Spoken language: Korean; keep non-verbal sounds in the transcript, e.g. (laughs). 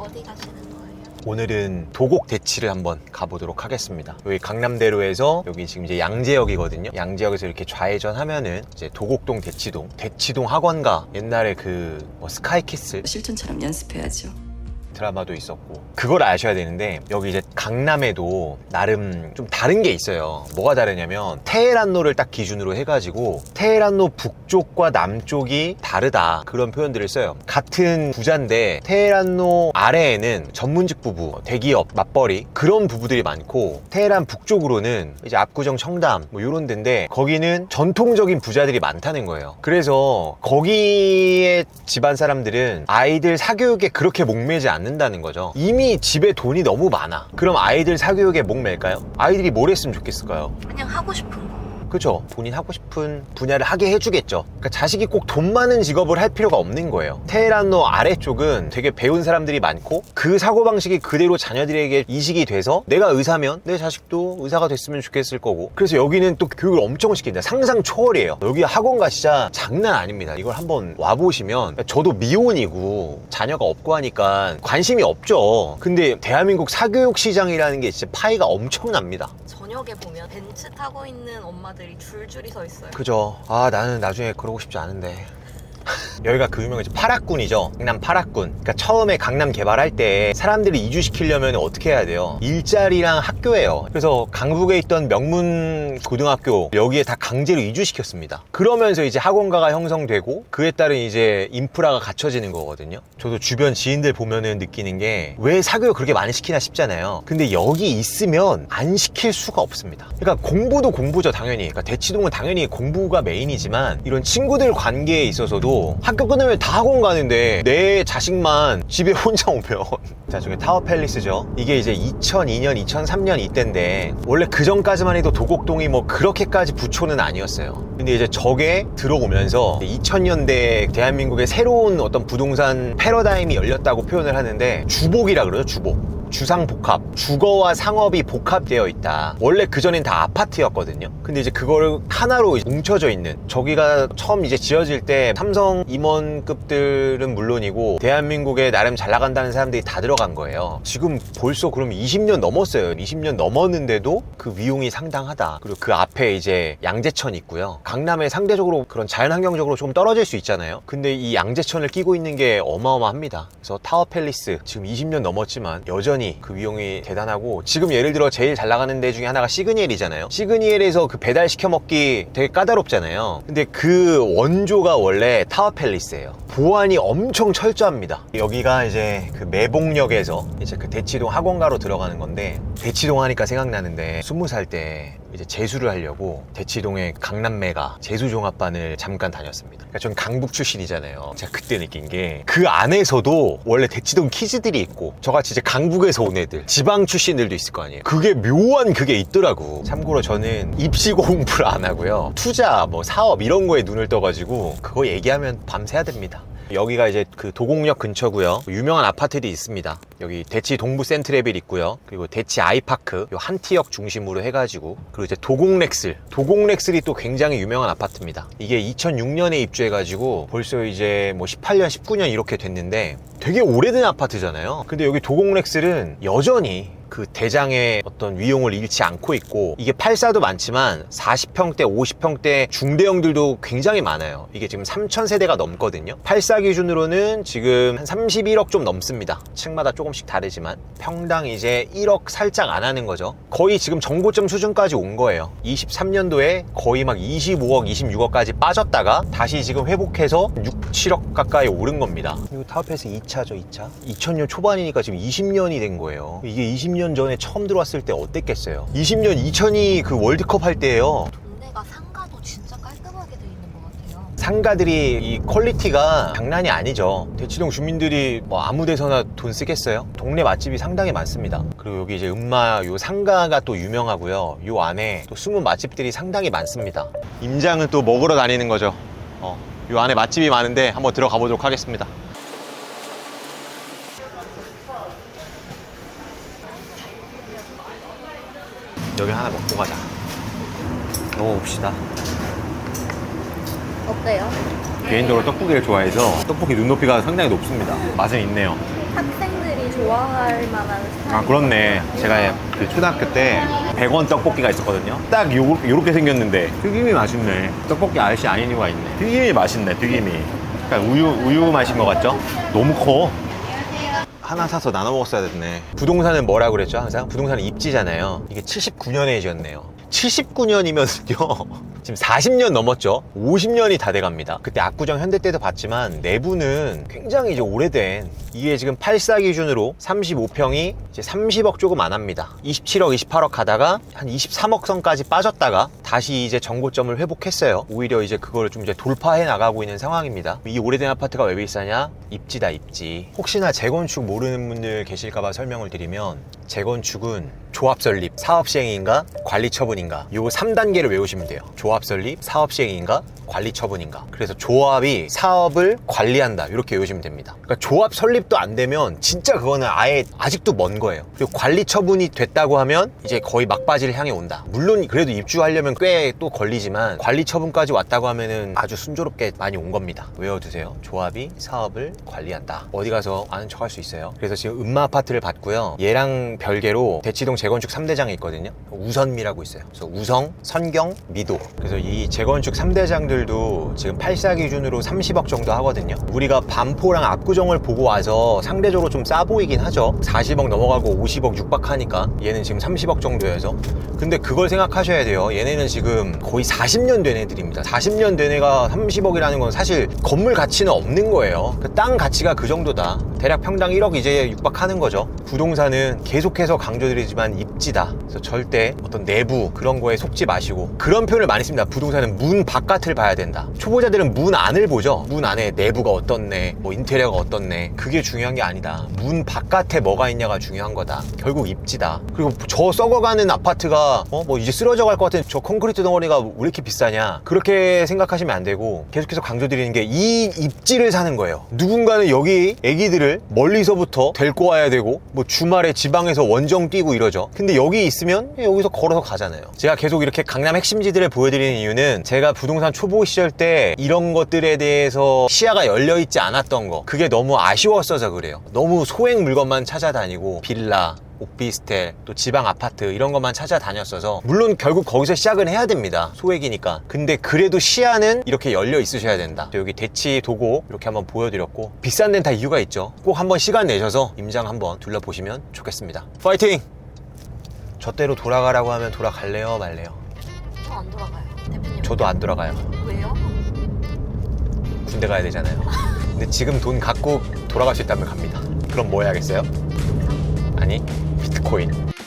어디 가시는 거예요? 오늘은 도곡 대치를 한번 가보도록 하겠습니다. 여기 강남대로에서 여기 지금 이제 양재역이거든요. 양재역에서 이렇게 좌회전 하면은 이제 도곡동 대치동, 대치동 학원가 옛날에 그 뭐 스카이키스 실전처럼 연습해야죠. 드라마도 있었고. 그걸 아셔야 되는데 여기 이제 강남에도 나름 좀 다른 게 있어요. 뭐가 다르냐면 테헤란로를 딱 기준으로 해가지고 테헤란로 북쪽과 남쪽이 다르다. 그런 표현들을 써요. 같은 부자인데 테헤란로 아래에는 전문직 부부 대기업 맞벌이 그런 부부들이 많고 테헤란 북쪽으로는 이제 압구정 청담 뭐 이런 데인데 거기는 전통적인 부자들이 많다는 거예요. 그래서 거기에 집안 사람들은 아이들 사교육에 그렇게 목매지 않 는다는 거죠. 이미 집에 돈이 너무 많아. 그럼 아이들 사교육에 목맬까요? 아이들이 뭘 했으면 좋겠을까요? 그냥 하고 싶은 거. 그죠? 본인 하고 싶은 분야를 하게 해주겠죠. 그러니까 자식이 꼭 돈 많은 직업을 할 필요가 없는 거예요. 테헤란로 아래쪽은 되게 배운 사람들이 많고 그 사고방식이 그대로 자녀들에게 이식이 돼서 내가 의사면 내 자식도 의사가 됐으면 좋겠을 거고 그래서 여기는 또 교육을 엄청 시킨다. 상상 초월이에요. 여기 학원가 진짜 장난 아닙니다. 이걸 한번 와보시면 저도 미혼이고 자녀가 없고 하니까 관심이 없죠. 근데 대한민국 사교육 시장이라는 게 진짜 파이가 엄청납니다. 저녁에 보면 벤츠 타고 있는 엄마들이 줄줄이 서 있어요. 그죠. 아, 나는 나중에 그러고 싶지 않은데. 여기가 그 유명한 파락군이죠. 강남 파락군. 그러니까 처음에 강남 개발할 때 사람들을 이주시키려면 어떻게 해야 돼요? 일자리랑 학교예요. 그래서 강북에 있던 명문 고등학교 여기에 다 강제로 이주시켰습니다. 그러면서 이제 학원가가 형성되고 그에 따른 이제 인프라가 갖춰지는 거거든요. 저도 주변 지인들 보면은 느끼는 게 왜 사교육 그렇게 많이 시키나 싶잖아요. 근데 여기 있으면 안 시킬 수가 없습니다. 그러니까 공부도 공부죠, 당연히. 그러니까 대치동은 당연히 공부가 메인이지만 이런 친구들 관계에 있어서도 학교 끝나면 다 학원 가는데 내 자식만 집에 (laughs) 혼자 오면. 자 저게 타워 팰리스죠. 이게 이제 2002년 2003년 이때인데 원래 그 전까지만 해도 도곡동이 뭐 그렇게까지 부초는 아니었어요. 근데 이제 저게 들어오면서 2000년대 대한민국의 새로운 어떤 부동산 패러다임이 열렸다고 표현을 하는데 주복이라 그러죠 주복 주상복합, 주거와 상업이 복합되어 있다. 원래 그전엔 다 아파트였거든요. 근데 이제 그거를 하나로 뭉쳐져 있는 저기가 처음 이제 지어질 때 삼성 임원급들은 물론이고 대한민국에 나름 잘 나간다는 사람들이 다 들어간 거예요. 지금 벌써 그럼 20년 넘었어요. 20년 넘었는데도 그 위용이 상당하다. 그리고 그 앞에 이제 양재천 있고요. 강남에 상대적으로 그런 자연 환경적으로 조금 떨어질 수 있잖아요. 근데 이 양재천을 끼고 있는 게 어마어마합니다. 그래서 타워 팰리스 지금 20년 넘었지만 여전히 그 위용이 대단하고 지금 예를 들어 제일 잘 나가는 데 중에 하나가 시그니엘이잖아요. 시그니엘에서 그 배달 시켜 먹기 되게 까다롭잖아요. 근데 그 원조가 원래 타워 팰리스예요. 보안이 엄청 철저합니다. 여기가 이제 그 매봉역에서 이제 그 대치동 학원가로 들어가는 건데 대치동 하니까 생각나는데 스무 살 때 이제 재수를 하려고 대치동의 강남매가 재수종합반을 잠깐 다녔습니다. 그러니까 전 강북 출신이잖아요. 제가 그때 느낀 게 그 안에서도 원래 대치동 키즈들이 있고 저같이 이제 강북에서 온 애들 지방 출신들도 있을 거 아니에요. 그게 묘한 그게 있더라고. 참고로 저는 입시 공부를 안 하고요. 투자, 뭐 사업 이런 거에 눈을 떠가지고 그거 얘기하면 밤새야 됩니다. 여기가 이제 그 도곡역 근처고요. 유명한 아파트들이 있습니다. 여기 대치 동부 센트레빌 있고요. 그리고 대치 아이파크 요 한티역 중심으로 해가지고 그리고 이제 도곡렉슬 도곡렉슬이 또 굉장히 유명한 아파트입니다. 이게 2006년에 입주해가지고 벌써 이제 뭐 18년, 19년 이렇게 됐는데 되게 오래된 아파트잖아요. 근데 여기 도곡렉슬은 여전히 그 대장의 어떤 위용을 잃지 않고 있고 이게 84도 많지만 40평대, 50평대 중대형들도 굉장히 많아요. 이게 지금 3,000세대가 넘거든요. 84 기준으로는 지금 한 31억 좀 넘습니다. 층마다 조금씩 다르지만 평당 이제 1억 살짝 안 하는 거죠. 거의 지금 정고점 수준까지 온 거예요. 23년도에 거의 막 25억, 26억까지 빠졌다가 다시 지금 회복해서 6, 7억 가까이 오른 겁니다. 이거 타워패스 2차죠, 2차. 2000년 초반이니까 지금 20년이 된 거예요. 이게 20년 전에 처음 들어왔을 때 어땠겠어요? 20년 2000이 그 월드컵 할 때예요. 동네가 상가도 진짜 깔끔하게 돼 있는 것 같아요. 상가들이 이 퀄리티가 장난이 아니죠. 대치동 주민들이 뭐 아무 데서나 돈 쓰겠어요? 동네 맛집이 상당히 많습니다. 그리고 여기 이제 음마 요 상가가 또 유명하고요. 요 안에 또 숨은 맛집들이 상당히 많습니다. 임장은 또 먹으러 다니는 거죠. 어, 요 안에 맛집이 많은데 한번 들어가 보도록 하겠습니다. 여기 하나 먹고 가자. 먹어봅시다. 어때요? 개인적으로 떡볶이를 좋아해서 떡볶이 눈높이가 상당히 높습니다. 맛은 있네요. 학생들이 좋아할 만한 스타일. 아 그렇네 제가 그 초등학교 때 100원 떡볶이가 있었거든요 딱 요, 요렇게 생겼는데 튀김이 맛있네 떡볶이 아저씨 아닌 이유가 있네 튀김이 맛있네 튀김이 약간 우유 우유 맛인 것 같죠? 너무 커 하나 사서 나눠 먹었어야 됐네. 부동산은 뭐라 그랬죠 항상? 부동산은 입지잖아요. 이게 79년에 지었네요 79년이면요 (laughs) 지금 40년 넘었죠? 50년이 다 돼갑니다. 그때 압구정 현대 때도 봤지만 내부는 굉장히 이제 오래된 이게 지금 84 기준으로 35평이 이제 30억 조금 안 합니다. 27억 28억 가다가 한 23억 선까지 빠졌다가 다시 이제 정고점을 회복했어요. 오히려 이제 그걸 좀 이제 돌파해 나가고 있는 상황입니다. 이 오래된 아파트가 왜 비싸냐? 입지다 입지. 혹시나 재건축 모르는 분들 계실까봐 설명을 드리면 재건축은 조합 설립, 사업 시행인가, 관리 처분인가 요 3단계를 외우시면 돼요. 조합 설립, 사업 시행인가, 관리 처분인가. 그래서 조합이 사업을 관리한다. 이렇게 외우시면 됩니다. 그러니까 조합 설립도 안 되면 진짜 그거는 아예 아직도 먼 거예요. 그리고 관리 처분이 됐다고 하면 이제 거의 막바지를 향해 온다. 물론 그래도 입주하려면 꽤 또 걸리지만 관리 처분까지 왔다고 하면은 아주 순조롭게 많이 온 겁니다. 외워두세요. 조합이 사업을 관리한다. 어디 가서 아는 척 할 수 있어요. 그래서 지금 음마 아파트를 봤고요. 얘랑 별개로 대치동 재건축 3대장이 있거든요. 우선미라고 있어요. 그래서 우성, 선경, 미도. 그래서 이 재건축 3대장들도 지금 84 기준으로 30억 정도 하거든요. 우리가 반포랑 압구정을 보고 와서 상대적으로 좀 싸 보이긴 하죠. 40억 넘어가고 50억 육박하니까 얘는 지금 30억 정도여서. 근데 그걸 생각하셔야 돼요. 얘네는 지금 거의 40년 된 애들입니다. 40년 된 애가 30억이라는 건 사실 건물 가치는 없는 거예요. 그 땅 가치가 그 정도다. 대략 평당 1억 이제 육박하는 거죠. 부동산은 계속해서 강조드리지만 입지다. 그래서 절대 어떤 내부 그런 거에 속지 마시고 그런 표현을 많이 씁니다. 부동산은 문 바깥을 봐야 된다. 초보자들은 문 안을 보죠. 문 안에 내부가 어떻네, 뭐 인테리어가 어떻네. 그게 중요한 게 아니다. 문 바깥에 뭐가 있냐가 중요한 거다. 결국 입지다. 그리고 저 썩어가는 아파트가 어 뭐 이제 쓰러져 갈 것 같은 저 콘크리트 덩어리가 왜 이렇게 비싸냐? 그렇게 생각하시면 안 되고 계속해서 강조드리는 게 이 입지를 사는 거예요. 누군가는 여기 애기들을 멀리서부터 데리고 와야 되고 뭐 주말에 지방에서 원정 뛰고 이러죠. 근데 여기 있으면 여기서 걸어서 가잖아요. 제가 계속 이렇게 강남 핵심지들을 보여드리는 이유는 제가 부동산 초보 시절 때 이런 것들에 대해서 시야가 열려 있지 않았던 거 그게 너무 아쉬웠어서 그래요. 너무 소액 물건만 찾아다니고 빌라 오피스텔 또 지방 아파트 이런 것만 찾아다녔어서 물론 결국 거기서 시작은 해야 됩니다 소액이니까 근데 그래도 시야는 이렇게 열려 있으셔야 된다 여기 대치 도고 이렇게 한번 보여드렸고 비싼 데는 다 이유가 있죠 꼭 한번 시간 내셔서 임장 한번 둘러보시면 좋겠습니다 파이팅! 저대로 돌아가라고 하면 돌아갈래요 말래요 저 안 돌아가요. 대표님. 저도 안 돌아가요 왜요? 군대 가야 되잖아요 근데 지금 돈 갖고 돌아갈 수 있다면 갑니다 그럼 뭐 해야겠어요? 아니 비트코인